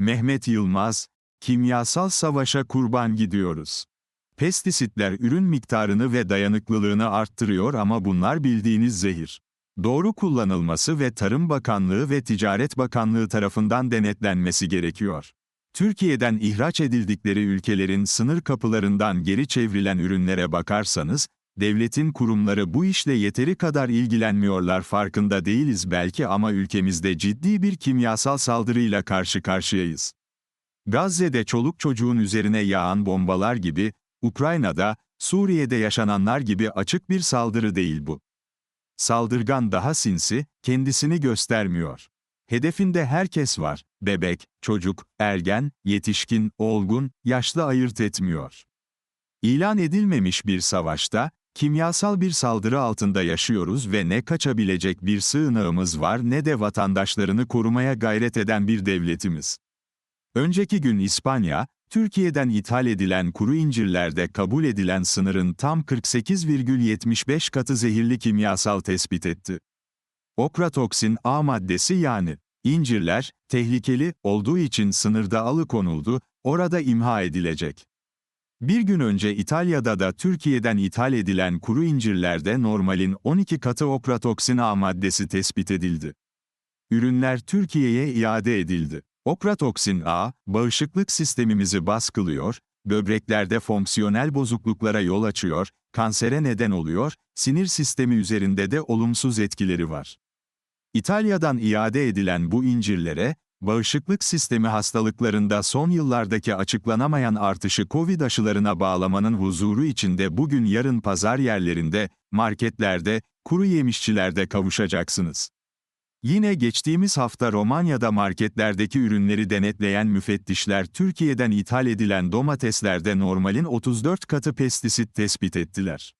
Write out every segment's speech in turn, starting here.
Mehmet Yılmaz, kimyasal savaşa kurban gidiyoruz. Pestisitler ürün miktarını ve dayanıklılığını arttırıyor ama bunlar bildiğiniz zehir. Doğru kullanılması ve Tarım Bakanlığı ve Ticaret Bakanlığı tarafından denetlenmesi gerekiyor. Türkiye'den ihraç edildikleri ülkelerin sınır kapılarından geri çevrilen ürünlere bakarsanız, devletin kurumları bu işle yeteri kadar ilgilenmiyorlar farkında değiliz belki ama ülkemizde ciddi bir kimyasal saldırıyla karşı karşıyayız. Gazze'de çoluk çocuğun üzerine yağan bombalar gibi, Ukrayna'da, Suriye'de yaşananlar gibi açık bir saldırı değil bu. Saldırgan daha sinsi, kendisini göstermiyor. Hedefinde herkes var, bebek, çocuk, ergen, yetişkin, olgun, yaşlı ayırt etmiyor. İlan edilmemiş bir savaşta, kimyasal bir saldırı altında yaşıyoruz ve ne kaçabilecek bir sığınağımız var ne de vatandaşlarını korumaya gayret eden bir devletimiz. Önceki gün İspanya, Türkiye'den ithal edilen kuru incirlerde kabul edilen sınırın tam 48,75 katı zehirli kimyasal tespit etti. Okratoksin A maddesi yani incirler tehlikeli olduğu için sınırda alıkonuldu, orada imha edilecek. Bir gün önce İtalya'da da Türkiye'den ithal edilen kuru incirlerde normalin 12 katı okratoksin A maddesi tespit edildi. Ürünler Türkiye'ye iade edildi. Okratoksin A, bağışıklık sistemimizi baskılıyor, böbreklerde fonksiyonel bozukluklara yol açıyor, kansere neden oluyor, sinir sistemi üzerinde de olumsuz etkileri var. İtalya'dan iade edilen bu incirlere, bağışıklık sistemi hastalıklarında son yıllardaki açıklanamayan artışı COVID aşılarına bağlamanın huzuru içinde bugün yarın pazar yerlerinde, marketlerde, kuru yemişçilerde kavuşacaksınız. Yine geçtiğimiz hafta Romanya'da marketlerdeki ürünleri denetleyen müfettişler Türkiye'den ithal edilen domateslerde normalin 34 katı pestisit tespit ettiler.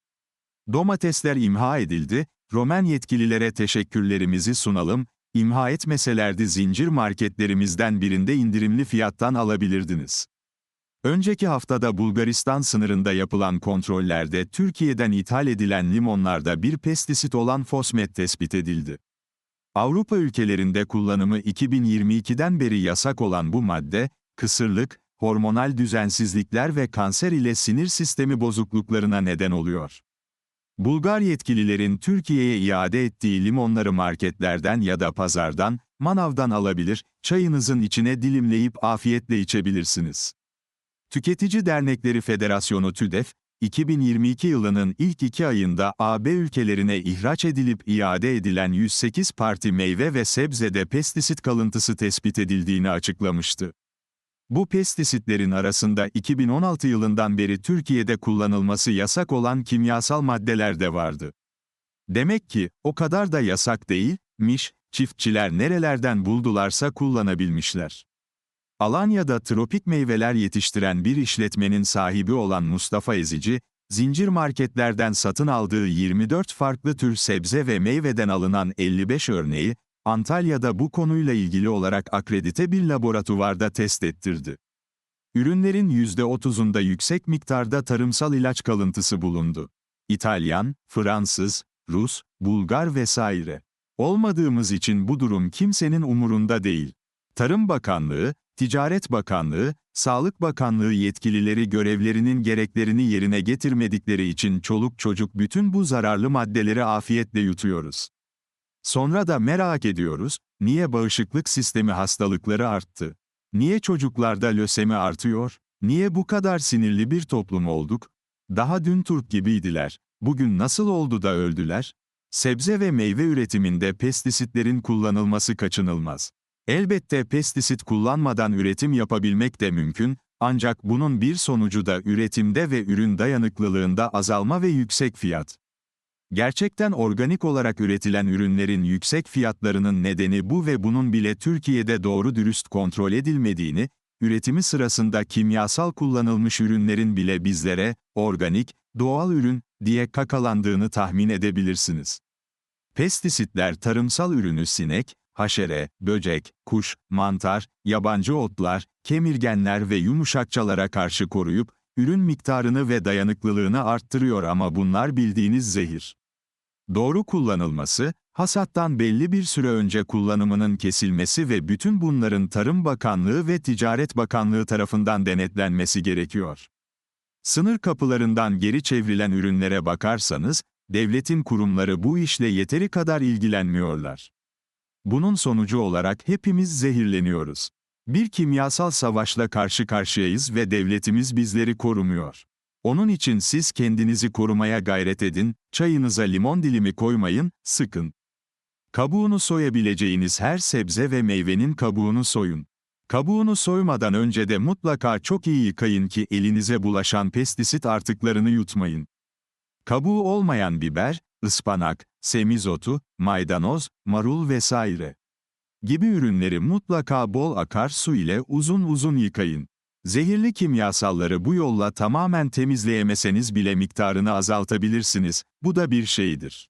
Domatesler imha edildi, Romen yetkililere teşekkürlerimizi sunalım, imha etmeselerdi zincir marketlerimizden birinde indirimli fiyattan alabilirdiniz. Önceki haftada Bulgaristan sınırında yapılan kontrollerde Türkiye'den ithal edilen limonlarda bir pestisit olan fosmet tespit edildi. Avrupa ülkelerinde kullanımı 2022'den beri yasak olan bu madde, kısırlık, hormonal düzensizlikler ve kanser ile sinir sistemi bozukluklarına neden oluyor. Bulgar yetkililerin Türkiye'ye iade ettiği limonları marketlerden ya da pazardan, manavdan alabilir, çayınızın içine dilimleyip afiyetle içebilirsiniz. Tüketici Dernekleri Federasyonu TÜDEF, 2022 yılının ilk iki ayında AB ülkelerine ihraç edilip iade edilen 108 parti meyve ve sebzede pestisit kalıntısı tespit edildiğini açıklamıştı. Bu pestisitlerin arasında 2016 yılından beri Türkiye'de kullanılması yasak olan kimyasal maddeler de vardı. Demek ki, o kadar da yasak değilmiş, çiftçiler nerelerden buldularsa kullanabilmişler. Alanya'da tropik meyveler yetiştiren bir işletmenin sahibi olan Mustafa Ezici, zincir marketlerden satın aldığı 24 farklı tür sebze ve meyveden alınan 55 örneği, Antalya'da bu konuyla ilgili olarak akredite bir laboratuvarda test ettirdi. Ürünlerin %30'unda yüksek miktarda tarımsal ilaç kalıntısı bulundu. İtalyan, Fransız, Rus, Bulgar vesaire. Olmadığımız için bu durum kimsenin umurunda değil. Tarım Bakanlığı, Ticaret Bakanlığı, Sağlık Bakanlığı yetkilileri görevlerinin gereklerini yerine getirmedikleri için çoluk çocuk bütün bu zararlı maddeleri afiyetle yutuyoruz. Sonra da merak ediyoruz, niye bağışıklık sistemi hastalıkları arttı? Niye çocuklarda lösemi artıyor? Niye bu kadar sinirli bir toplum olduk? Daha dün Türk gibiydiler. Bugün nasıl oldu da öldüler? Sebze ve meyve üretiminde pestisitlerin kullanılması kaçınılmaz. Elbette pestisit kullanmadan üretim yapabilmek de mümkün, ancak bunun bir sonucu da üretimde ve ürün dayanıklılığında azalma ve yüksek fiyat. Gerçekten organik olarak üretilen ürünlerin yüksek fiyatlarının nedeni bu ve bunun bile Türkiye'de doğru dürüst kontrol edilmediğini, üretimi sırasında kimyasal kullanılmış ürünlerin bile bizlere, organik, doğal ürün, diye kakalandığını tahmin edebilirsiniz. Pestisitler tarımsal ürünü sinek, haşere, böcek, kuş, mantar, yabancı otlar, kemirgenler ve yumuşakçalara karşı koruyup, ürün miktarını ve dayanıklılığını arttırıyor ama bunlar bildiğiniz zehir. Doğru kullanılması, Hasattan belli bir süre önce kullanımının kesilmesi ve bütün bunların Tarım Bakanlığı ve Ticaret Bakanlığı tarafından denetlenmesi gerekiyor. Sınır kapılarından geri çevrilen ürünlere bakarsanız, devletin kurumları bu işle yeteri kadar ilgilenmiyorlar. Bunun sonucu olarak hepimiz zehirleniyoruz. Bir kimyasal savaşla karşı karşıyayız ve devletimiz bizleri korumuyor. Onun için siz kendinizi korumaya gayret edin, çayınıza limon dilimi koymayın, sıkın. Kabuğunu soyabileceğiniz her sebze ve meyvenin kabuğunu soyun. Kabuğunu soymadan önce de mutlaka çok iyi yıkayın ki elinize bulaşan pestisit artıklarını yutmayın. Kabuğu olmayan biber, ıspanak, semizotu, maydanoz, marul vesaire gibi ürünleri mutlaka bol akarsu ile uzun uzun yıkayın. Zehirli kimyasalları bu yolla tamamen temizleyemeseniz bile miktarını azaltabilirsiniz, bu da bir şeydir.